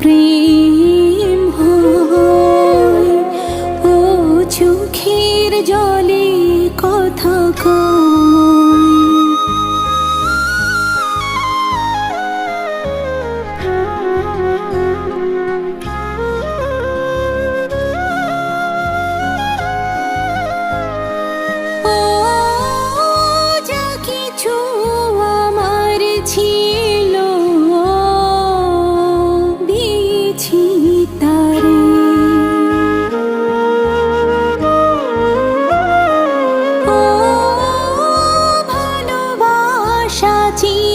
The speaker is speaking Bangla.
প্রেম হয়। ও চোখের জলে কথা কয়। 夏季